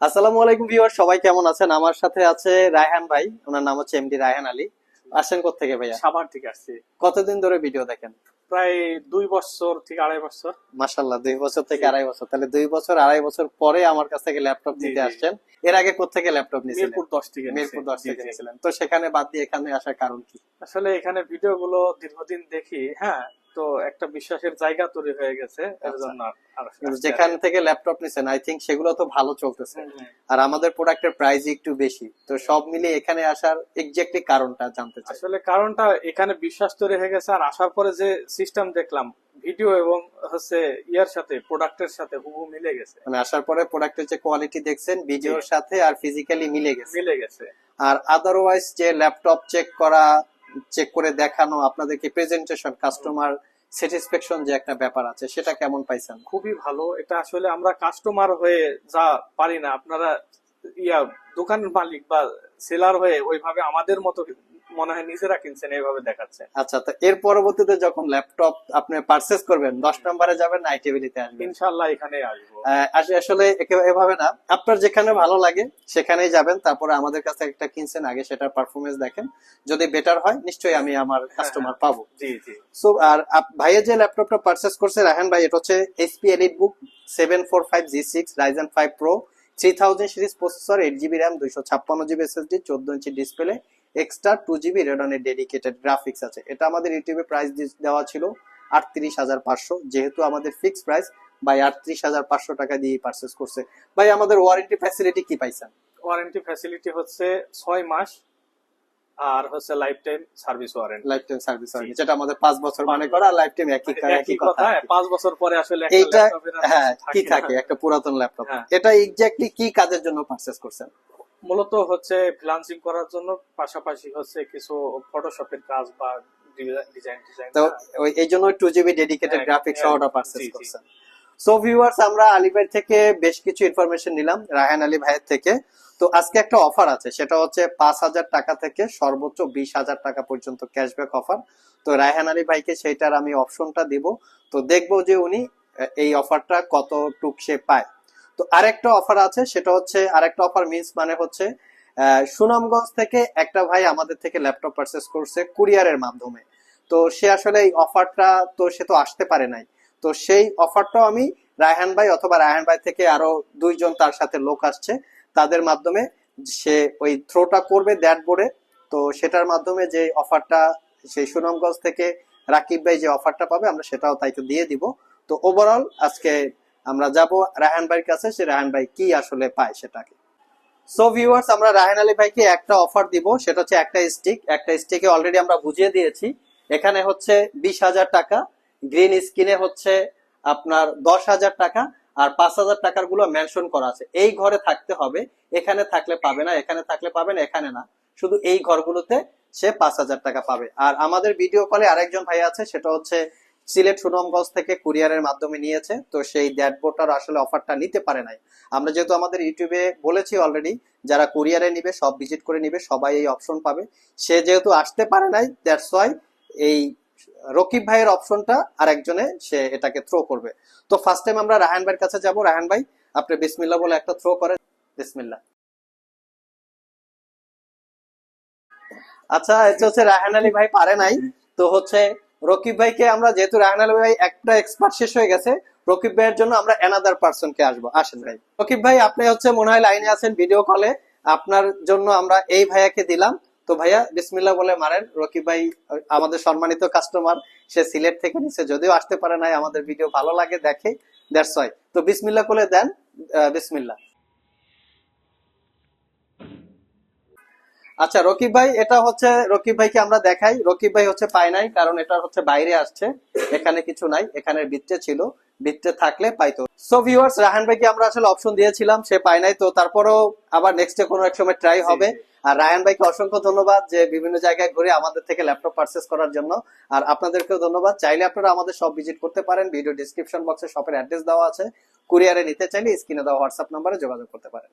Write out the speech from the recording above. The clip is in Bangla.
আসসালামু আলাইকুম ভিউয়ার সবাই কেমন আছেন? আমার সাথে আছে রায়হান ভাই ওনার নাম হচ্ছে এমডি রায়হান আলী। আসেন থেকে ভাইয়া? সাভার থেকে আসছি। কতদিন ধরে ভিডিও দেখেন? প্রায় দুই বছর থেকে আড়াই বছর। মাশাল্লাহ দুই বছর থেকে আড়াই বছর। তাহলে দুই বছর আড়াই বছর পরে আমার কাছ থেকে ল্যাপটপ নিতে আসছেন। এর আগে কোথেকে ল্যাপটপ নিয়েছিলেন? মিরপুর দশ থেকে মিরপুর দশ থেকে নিয়েছিলেন। তো সেখানে বাদ দিয়ে এখানে আসার কারণ কি? আসলে এখানে ভিডিও গুলো দীর্ঘদিন দেখি হ্যাঁ তো একটা বিশ্বাসের জায়গা তৈরি হয়ে গেছে এর আচ্ছা। জন্য যেখান থেকে ল্যাপটপ নিছেন আই থিঙ্ক সেগুলো তো ভালো চলতেছে। আর আমাদের প্রোডাক্টের প্রাইস একটু বেশি। তো সব মিলিয়ে এখানে আসার এক্স্যাক্টলি কারণটা জানতে চাই। আসলে কারণটা এখানে বিশ্বাস তৈরি হয়ে গেছে আর আসার পরে যে সিস্টেম দেখলাম ভিডিও এবং হচ্ছে ইয়ার সাথে প্রোডাক্টের সাথে হুবহু মিলে গেছে। মানে আসার পরে প্রোডাক্টের যে কোয়ালিটি দেখছেন ভিডিওর সাথে আর ফিজিক্যালি মিলে গেছে। মিলে গেছে। আর আদারওয়াইজ যে ল্যাপটপ চেক করা চেক করে দেখানো, আপনাদেরকে প্রেজেন্টেশন কাস্টমার স্যাটিসফ্যাকশন যে একটা ব্যাপার আছে, সেটা কেমন পাইছেন? খুবই ভালো। এটা আসলে আমরা কাস্টমার হয়ে যা পারি না, আপনারা ইয়া, দোকানের মালিক বা সেলার হয়ে ওইভাবে আমাদের মতো মনে হয় নিজেরা কিনছেন এইভাবে দেখাচ্ছে আচ্ছা তো এর পরবর্তীতে যখন ল্যাপটপ আপনি পারচেস করবেন দশ নম্বরে যাবেন আইটিভিলিতে আসবেন? ইনশাল্লাহ এখানে আসব। আসলে এভাবে না। আপনার যেখানে ভালো লাগে সেখানেই যাবেন। তারপরে আমাদের কাছে একটা কিনছেন আগে সেটার পারফরমেন্স দেখেন। যদি বেটার হয় নিশ্চয়ই আমি আমার কাস্টমার পাবো। জি জি। সো আর ভাইয়ের যে ল্যাপটপটা পারচেস করছে রাহান ভাই এটা হচ্ছে HP EliteBook seven four five G three thousand series processor eight GB RAM দুইশো ছাপ্পান্ন জিবি এসএসডি চোদ্দ ইঞ্চি ডিসপ্লে এক্সট্রা টু জিবি রেডনের ডেডিকেটেড গ্রাফিক্স আছে। এটা আমাদের ইউটিউবে প্রাইস দেওয়া ছিল আটত্রিশ হাজার পাঁচশো। যেহেতু আমাদের ফিক্সড প্রাইস ভাই আটত্রিশ হাজার পাঁচশো টাকা দিয়ে পারচেস করছে। ভাই, আমাদের ওয়ারেন্টি ফ্যাসিলিটি কি পাইছেন? ওয়ারেন্টি ফ্যাসিলিটি হচ্ছে ছয় মাস আর হচ্ছে lifetime service warranty lifetime service warranty যেটা আমাদের বছর মানে করা লাইফ টাইম একই একই একই কথা পাঁচ বছর পরে আসলে আর হ্যাঁ কি থাকে একটা পুরাতন ল্যাপটপ হ্যাঁ। এটা এক্স্যাক্টলি কি কাজের জন্য পারচেস করছেন? মূলত হচ্ছে ফ্রিল্যান্সিং করার জন্য পাশাপাশি হচ্ছে কিছু ফটোশপের কাজ বা ডিজাইন ডিজাইন তো ওই এই জন্য টু জিবি ডেডিকেটেড হ্যাঁ, গ্রাফিক্স হ্যাঁ, সহটা পারচেস জি, জি। করছেন। সো ভিউয়ার্স আমরা আলী ভাই থেকে বেশ কিছু ইনফরমেশন নিলাম, রায়হান আলী ভাইয়ের থেকে। তো আজকে একটা অফার আছে, সেটা হচ্ছে পাঁচ হাজার টাকা থেকে সর্বোচ্চ বিশ হাজার টাকা পর্যন্ত ক্যাশব্যাক অফার তো রায়হান আলী ভাইকে সেইটার আমি অপশনটা দিব। তো দেখব যে উনি এই অফারটা কত টুক সে পায়। তো আরেকটা অফার আছে, সেটা হচ্ছে, আরেকটা অফার মিন্স মানে হচ্ছে সুনামগঞ্জ থেকে একটা ভাই আমাদের থেকে ল্যাপটপ পারচেস করছে কুরিয়ারের মাধ্যমে। তো সে আসলে এই অফারটা তো সে তো আসতে পারে নাই। তো সেই অফারটাও আমি রায়হান ভাই অথবা রায়হান ভাই থেকে আরও দুইজন তার সাথে লোক আসছে, তাদের মাধ্যমে সে ওই থ্রোটা করবে দ্যাট বোর্ডে তো সেটার মাধ্যমে যে অফারটা, সেই সুনামগঞ্জ থেকে রাকিব ভাই যে অফারটা পাবে, আমরা সেটাও তাইকে দিয়ে দিব। তো ওভারঅল আজকে আমরা যাব রায়হান ভাইয়ের কাছে, সে রায়হান ভাই কি আসলে পায় সেটাকে। সো ভিউয়ার্স আমরা রায়হান আলী ভাইকে একটা অফার দিব, সেটা হচ্ছে একটা স্টিক একটা স্টিকে অলরেডি আমরা বুঝিয়ে দিয়েছি। এখানে হচ্ছে বিশ হাজার টাকা। গ্রিন স্ক্রিনে হচ্ছে আপনার দশ হাজার টাকা আর পাঁচ হাজার টাকারগুলো মেনশন করা আছে। এই ঘরে থাকতে হবে। এখানে থাকলে পাবে না, এখানে থাকলে পাবে না, এখানে না। শুধু এই ঘরগুলোতে সে পাঁচ হাজার টাকা পাবে। আর আমাদের ভিডিও কলে আরেকজন ভাই আছে, সেটা হচ্ছে সিলেট সুনামগঞ্জ থেকে কুরিয়ারের মাধ্যমে নিয়েছে। তো সেই ড্যাশবোর্ডটার আসলে অফারটা নিতে পারে নাই। আমরা যেহেতু আমাদের ইউটিউবে বলেছি অলরেডি যারা কুরিয়ারে নিবে, সব ভিজিট করে নিবে, সবাই এই অপশন পাবে। সে যেহেতু আসতে পারে নাই দ্যাটস ওয়াই এই রকিব ভাইয়ের অপশনটা আর একজনে সে এটাকে থ্রো করবে। তো ফার্স্ট টাইম আমরা রাহান ভাইয়ের কাছে যাব। রাহান ভাই, আপনি বিসমিল্লাহ বলে একটা থ্রো করেন। বিসমিল্লাহ। আচ্ছা এটা হচ্ছে রাহান আলী ভাই পারে নাই। তো হচ্ছে রকিব ভাইকে আমরা, যেহেতু রাহান আলী ভাই একটা এক্সপার্ট শেষ হয়ে গেছে, রকিব ভাইয়ের জন্য আমরা অ্যানাদার পার্সন কে আসব। আসেন ভাই। রকিব ভাই, আপনি হচ্ছে মনে হয় লাইনে আছেন ভিডিও কলে আপনার জন্য আমরা এই ভাইয়াকে দিলাম। তো ভাইয়া বিসমিল্লা বলে মারেন। রকিব ভাই আমাদের সম্মানিত কাস্টমার সে সিলেট থেকে নিচ্ছে যদিও আসতে পারে নাই আমাদের ভিডিও ভালো লাগে দেখে ওয়াই তো বিসমিল্লা বলে দেন আহ, আচ্ছা রকিব ভাই এটা হচ্ছে রকিব ভাইকে আমরা দেখাই। রকিব ভাই হচ্ছে পায় নাই কারণ এটা হচ্ছে বাইরে আসছে। এখানে কিছু নাই এখানে বৃত্তে ছিল। বৃত্তে থাকলে পাইতো। সো ভিউয়ার্স রাহান ভাইকে আমরা আসলে অপশন দিয়েছিলাম সে পায় নাই তো তারপরেও আবার নেক্সটে কোনো এক সময় ট্রাই হবে। আর রায়ান ভাইকে অসংখ্য ধন্যবাদ যে বিভিন্ন জায়গায় ঘুরে আমাদের থেকে ল্যাপটপ পারচেস করার জন্য। আর আপনাদেরকেও ধন্যবাদ। চাইলে আপনারা আমাদের সব ভিজিট করতে পারেন। ভিডিও ডিসক্রিপশন বক্সে শপের অ্যাড্রেস দেওয়া আছে। কুরিয়ারে নিতে চাইলে স্ক্রিনে দেওয়া হোয়াটসঅ্যাপ নাম্বারে যোগাযোগ করতে পারেন।